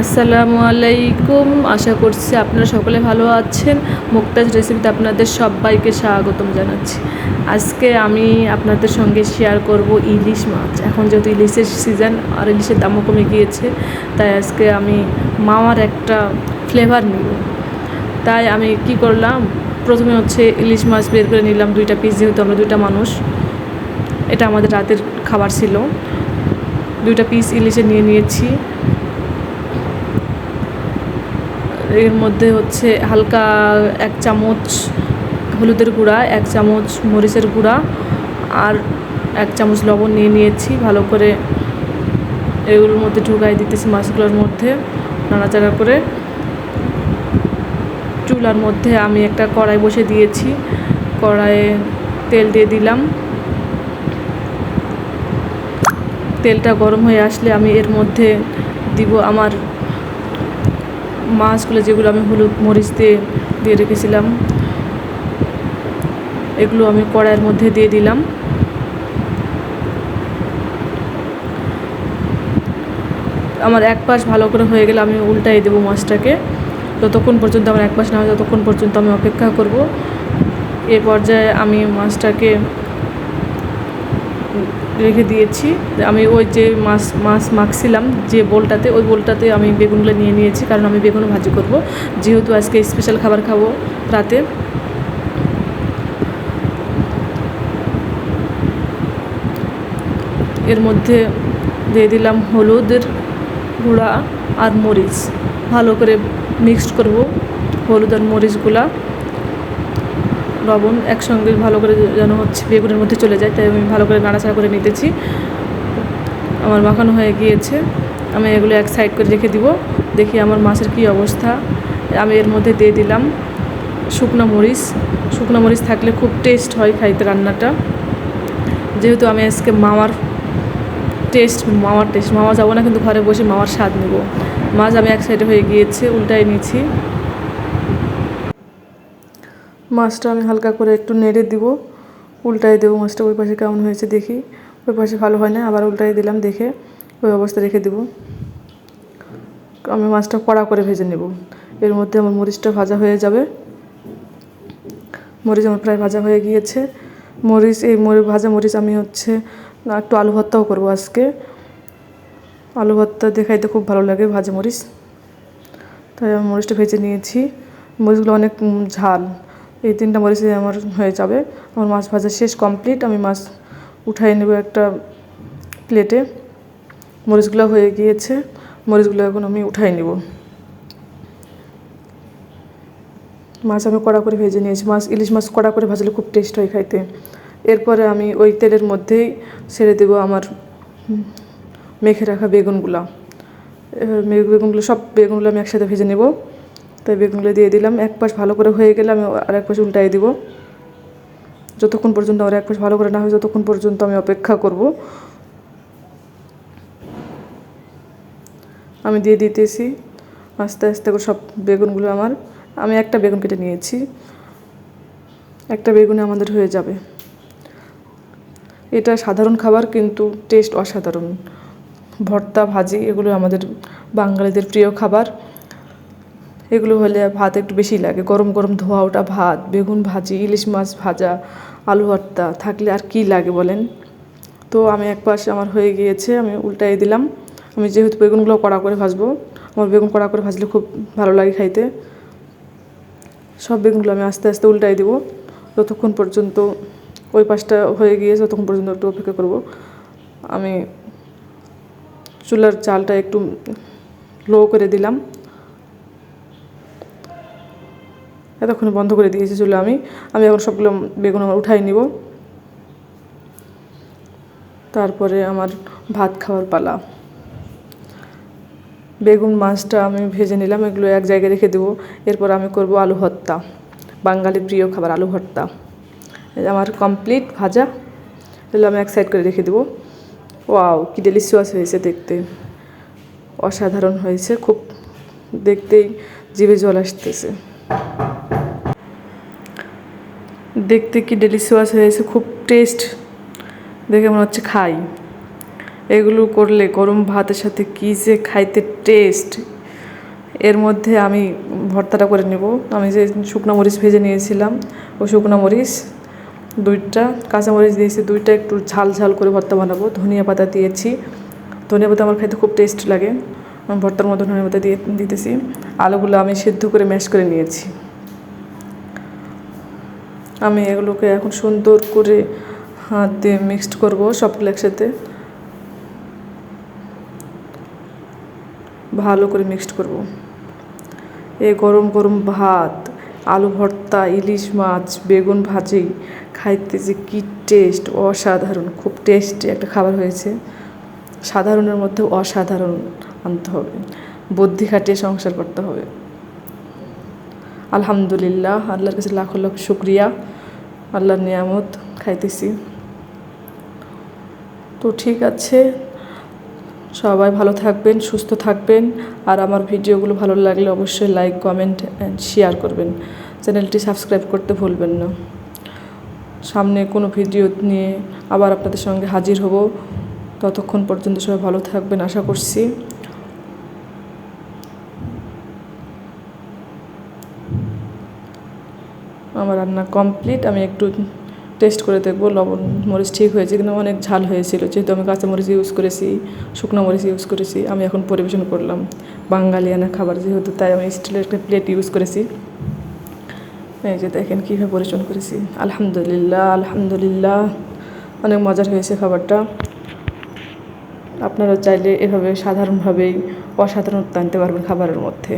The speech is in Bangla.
আসসালামু আলাইকুম। আশা করছি আপনারা সকলে ভালো আছেন। মুক্তাজ রেসিপিতে আপনাদের সবাইকে স্বাগতম জানাচ্ছি। আজকে আমি আপনাদের সঙ্গে শেয়ার করব ইলিশ মাছ। এখন যেহেতু ইলিশের সিজন আর ইলিশের দামও কমে গিয়েছে, তাই আজকে আমি মামার একটা ফ্লেভার নিব। তাই আমি কি করলাম, প্রথমে হচ্ছে ইলিশ মাছ বের করে নিলাম দুইটা পিস যেহেতু আমরা দুইটা মানুষ। এটা আমাদের রাতের খাবার ছিল। দুইটা পিস ইলিশে নিয়ে নিয়েছি। এর মধ্যে হচ্ছে হালকা এক চামচ হলুদের গুঁড়া, এক চামচ মরিচের গুঁড়া আর এক চামচ লবণ নিয়ে নিয়েছি। ভালো করে এগুলোর মধ্যে ঢুকাই দিতেছি মাছগুলোর মধ্যে নাড়াচাড়া করে। চুলার মধ্যে আমি একটা কড়াই বসে দিয়েছি। কড়াইয়ে তেল দিয়ে দিলাম। তেলটা গরম হয়ে আসলে আমি এর মধ্যে দিব আমার মাছগুলো যেগুলো আমি হলুদ মরিচ দিয়ে দিয়ে রেখেছিলাম, এগুলো আমি কড়াইয়ের মধ্যে দিয়ে দিলাম। আমার এক পাশ ভালো করে হয়ে গেলে আমি উল্টাই দেবো মাছটাকে। যতক্ষণ পর্যন্ত আমার এক পাশ না হয়, ততক্ষণ পর্যন্ত আমি অপেক্ষা করব। এ পর্যায়ে আমি মাছটাকে রেখে দিয়েছি। আমি ওই যে মাছ মাছ মাখছিলাম যে বোলটাতে, ওই বোলটাতে আমি বেগুনগুলো নিয়ে নিয়েছি, কারণ আমি বেগুন ভাজি করব। যেহেতু আজকে স্পেশাল খাবার খাব রাতে। এর মধ্যে দিয়ে দিলাম হলুদের গুঁড়া আর মরিচ। ভালো করে মিক্সড করব হলুদ আর মরিচগুলা। লবণ একসঙ্গে ভালো করে যেন হচ্ছে বেগুনের মধ্যে চলে যায়, তাই আমি ভালো করে নাড়াচাড়া করে নিতেছি। আমার মাখানো হয়ে গিয়েছে, আমি এগুলো এক সাইড করে রেখে দিব, দেখি আমার মাছের কী অবস্থা। আমি এর মধ্যে দিয়ে দিলাম শুকনো মরিচ শুকনো মরিচ থাকলে খুব টেস্ট হয় খাইতে রান্নাটা। যেহেতু আমি আজকে মামার টেস্ট মামার টেস্ট মামা যাব না কিন্তু ঘরে বসে মামার স্বাদ নেব। মাছ আমি এক সাইডে হয়ে গিয়েছে উল্টাই নিয়েছি মাছটা আমি হালকা করে একটু নেড়ে দিব উল্টাই দেবো মাছটা, ওই পাশে কেমন হয়েছে দেখি। ওই পাশে ভালো হয় না, আবার উল্টাই দিলাম দেখে ওই অবস্থা রেখে দেবো। আমি মাছটা কড়া করে ভেজে নেব। এর মধ্যে আমার মরিচটা ভাজা হয়ে যাবে। মরিচ আমার প্রায় ভাজা হয়ে গিয়েছে। মরিচ, এই ভাজা মরিচ আমি হচ্ছে একটু আলু ভর্তাও করব আজকে। আলু ভর্তা দেখাইতে খুব ভালো লাগে ভাজা মরিচ। তাই আমি মরিচটা ভেজে নিয়েছি। মরিচগুলো অনেক ঝাল। এই তিনটা মরিচে আমার হয়ে যাবে। আমার মাছ ভাজা শেষ কমপ্লিট আমি মাছ উঠাই নেব একটা প্লেটে মরিচগুলো হয়ে গিয়েছে। মরিচগুলো এখন আমি উঠাই নেব। মাছ আমি কড়া করে ভেজে নিয়েছি। মাছ, ইলিশ মাছ কড়া করে ভাজলে খুব টেস্ট হয় খাইতে। এরপরে আমি ওই তেলের মধ্যেই ছেড়ে দেবো আমার মেখে রাখা বেগুনগুলা। বেগুনগুলো সব বেগুনগুলো আমি একসাথে ভেজে নেব। তাই বেগুনগুলো দিয়ে দিলাম। এক পাশ ভালো করে হয়ে গেলে আমি আর এক পাশ উল্টাই দিব। যতক্ষণ পর্যন্ত আমার এক পাশ ভালো করে না হয় ততক্ষণ পর্যন্ত আমি অপেক্ষা করব। আমি দিয়ে দিতেছি। আস্তে আস্তে করে সব বেগুনগুলো আমার। আমি একটা বেগুন কেটে নিয়েছি। একটা বেগুনে আমাদের হয়ে যাবে। এটা সাধারণ খাবার কিন্তু টেস্ট অসাধারণ। ভর্তা, ভাজি, এগুলো আমাদের বাঙালিদের প্রিয় খাবার। এগুলো হলে ভাত একটু বেশি লাগে। গরম গরম ধোয়া ওটা ভাত, বেগুন ভাজি, ইলিশ মাছ ভাজা, আলু ভর্তা থাকলে আর কি লাগে বলেন? তো আমি এক পাশে আমার হয়ে গিয়েছে, আমি উল্টাই দিলাম। আমি যেহেতু বেগুনগুলো কড়া করে ভাজবো, আমার বেগুন কড়া করে ভাজলে খুব ভালো লাগে খাইতে। সব বেগুনগুলো আমি আস্তে আস্তে উল্টাই দেবো। যতক্ষণ পর্যন্ত ওই পাশটা হয়ে গিয়েছে, ততক্ষণ পর্যন্ত একটু অপেক্ষা করব। আমি চুলার চালটা একটু লো করে দিলাম। এতক্ষণ বন্ধ করে দিয়েছি চুলা আমি। আমি এখন সবগুলো বেগুন আমার উঠাই নিব। তারপরে আমার ভাত খাওয়ার পালা। বেগুন মাছটা আমি ভেজে নিলাম, এগুলো এক জায়গায় রেখে দেবো। এরপর আমি করব আলু ভর্তা, বাঙালি প্রিয় খাবার আলু ভর্তা। আমার কমপ্লিট ভাজা, এগুলো আমি এক সাইড করে রেখে দেবো। ওয়াও, কি ডেলিশিয়াস হয়েছে দেখতে। অসাধারণ হয়েছে, খুব দেখতেই জিভে জল আসতেছে। দেখতে কি ডেলিশিয়াস হয়েছে খুব টেস্ট দেখে মনে হচ্ছে খাই। এগুলো করলে গরম ভাতের সাথে কী যে খাইতে টেস্ট এর মধ্যে আমি ভর্তাটা করে নেব। আমি যে শুকনো মরিচ ভেজে নিয়েছিলাম ওই শুকনো মরিচ, দুইটা কাঁচামরিচ দিয়েছি, দুইটা একটু ঝাল ঝাল করে ভর্তা বানাবো। ধনিয়া পাতা দিয়েছি। ধনিয়া পাতা আমার খাইতে খুব টেস্ট লাগে। ভর্তার মধ্যে ধনিয়া পাতা দিয়ে দিতেছি। আলুগুলো আমি সিদ্ধ করে ম্যাশ করে নিয়েছি। আমি এগুলোকে এখন সুন্দর করে হাত দিয়ে মিক্সড করব সবগুলো একসাথে। ভালো করে মিক্সড করব। এ গরম গরম ভাত, আলু ভর্তা, ইলিশ মাছ, বেগুন ভাজি, খাইতে যে কী টেস্ট অসাধারণ, খুব টেস্টি একটা খাবার হয়েছে। সাধারণের মধ্যে অসাধারণ আনতে হবে। বুদ্ধি খাটিয়ে সংসার করতে হবে। আলহামদুলিল্লাহ, আল্লাহর কাছে লাখ লাখ শুক্রিয়া। আল্লাহর নিয়ামত খাইতেছি। তো ঠিক আছে, সবাই ভালো থাকবেন, সুস্থ থাকবেন। আর আমার ভিডিওগুলো ভালো লাগলে অবশ্যই লাইক কমেন্ট অ্যান্ড শেয়ার করবেন। চ্যানেলটি সাবস্ক্রাইব করতে ভুলবেন না। সামনে কোনো ভিডিও নিয়ে আবার আপনাদের সঙ্গে হাজির হব। ততক্ষণ পর্যন্ত সবাই ভালো থাকবেন, আশা করছি। আমার রান্না কমপ্লিট আমি একটু টেস্ট করে দেখব, লবণ, মরিচ ঠিক হয়েছে কিন্তু অনেক ঝাল হয়েছিল। যেহেতু আমি কাঁচা মরিচ ইউজ করেছি, শুকনো মরিচ ইউজ করেছি, আমি এখন পরিবেশন করলাম। বাঙালিয়ানা খাবার যেহেতু, তাই আমি স্টিলের একটা প্লেট ইউজ করেছি। এই যে দেখেন কীভাবে পরিবেশন করেছি। আলহামদুলিল্লাহ আলহামদুলিল্লাহ। অনেক মজার হয়েছে খাবারটা। আপনারা চাইলে এভাবে সাধারণভাবেই অসাধারণত্ব আনতে পারবেন খাবারের মধ্যে।